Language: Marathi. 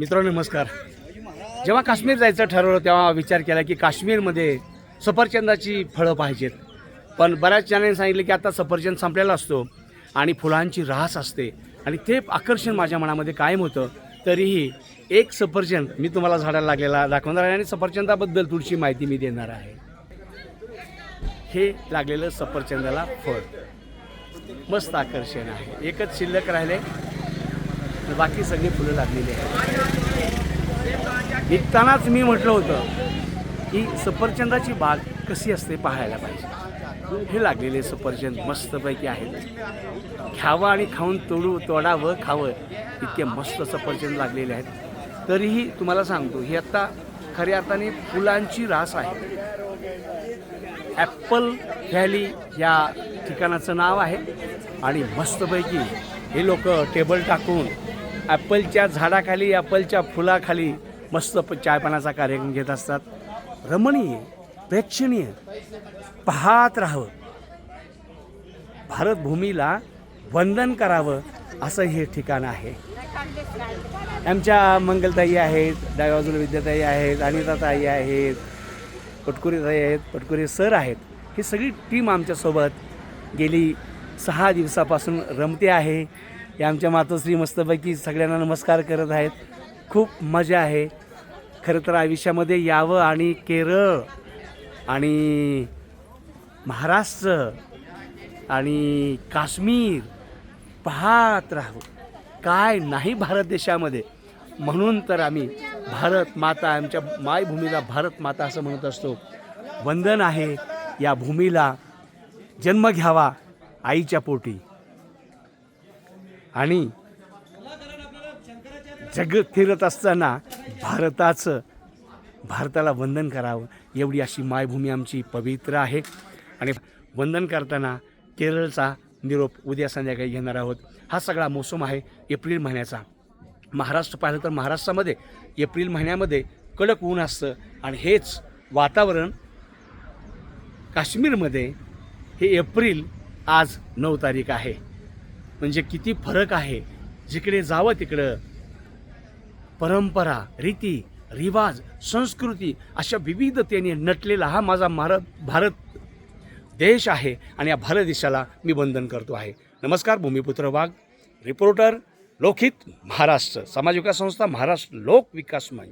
मित्रांनो नमस्कार. जेव्हा काश्मीर जायचं ठरवलं तेव्हा विचार केला की काश्मीरमध्ये सफरचंदाची फळं पाहिजेत. पण बऱ्याच जणांनी सांगितलं की आता सफरचंद संपलेला असतो आणि फुलांची रास असते. आणि ते आकर्षण माझ्या मनामध्ये कायम होतं. तरीही एक सफरचंद मी तुम्हाला झाडाला लागलेला दाखवणार आहे आणि सफरचंदाबद्दल थोडीशी माहिती मी देणार आहे. हे लागलेलं सफरचंदाला फळ. मस्त आकर्षण आहे. एकच शिल्लक राहिले. बाकी सगळी फुलं लागलेली आहेत. निघतानाच मी म्हटलं होतं की सफरचंदाची बाग कशी असते पाहायला पाहिजे. हे लागलेले सफरचंद मस्तपैकी आहेत. घ्यावं आणि खाऊन तोडू तोडावं खावं इतके मस्त सफरचंद लागलेले आहेत. तरीही तुम्हाला सांगतो ही आत्ता खऱ्या अर्थाने फुलांची रास आहे. ॲप्पल व्हॅली या ठिकाणाचं नाव आहे. आणि मस्तपैकी हे लोक टेबल टाकून ॲपलच्या झाडाखाली ॲपलच्या फुलाखाली मस्त प- चायपानाचा कार्यक्रम घेत असतात. रमणीय प्रेक्षणीय पाहत राहावं. भारतभूमीला वंदन करावं असं हे ठिकाण आहे. आमच्या मंगलताई आहेत डाव्या बाजूला विद्याताई आहेत अनिताताई आहेत पटकुरीताई आहेत पटकुरी सर आहेत. ही सगळी टीम आमच्यासोबत गेली सहा दिवसापासून रमते आहे. या आमच्या मातोश्री मस्तपैकी सगळ्यांना नमस्कार करत आहेत. खूप मजा आहे. खरं तर आयुष्यामध्ये यावं आणि केरळ आणि महाराष्ट्र आणि काश्मीर पाहत राहावं. काय नाही भारत देशामध्ये. म्हणून तर आम्ही भारत माता आमच्या मायभूमीला भारत माता असं म्हणत असतो. वंदन आहे या भूमीला. जन्म घ्यावा आईच्या पोटी. आणि जग फिरत असताना भारताचं भारताला वंदन करावं एवढी अशी मायभूमी आमची पवित्र आहे. आणि वंदन करताना केरळचा निरोप उद्या संध्याकाळी घेणार आहोत. हा सगळा मोसम आहे एप्रिल महिन्याचा. महाराष्ट्र पाहिलं तर महाराष्ट्रामध्ये एप्रिल महिन्यामध्ये कडक ऊन असतं. आणि हेच वातावरण काश्मीरमध्ये हे एप्रिल आज नऊ तारीख आहे. म्हणजे किती फरक आहे. जिकडे जावं तिकडं. परंपरा रीती रिवाज संस्कृती अशा विविधतेने नटलेला हा माझा भारत भारत देश आहे आणि या भारत देशाला मी वंदन करतो आहे. नमस्कार भूमिपुत्र वाघ. रिपोर्टर लोकहित महाराष्ट्र समाज विकास संस्था महाराष्ट्र लोक विकास मंच.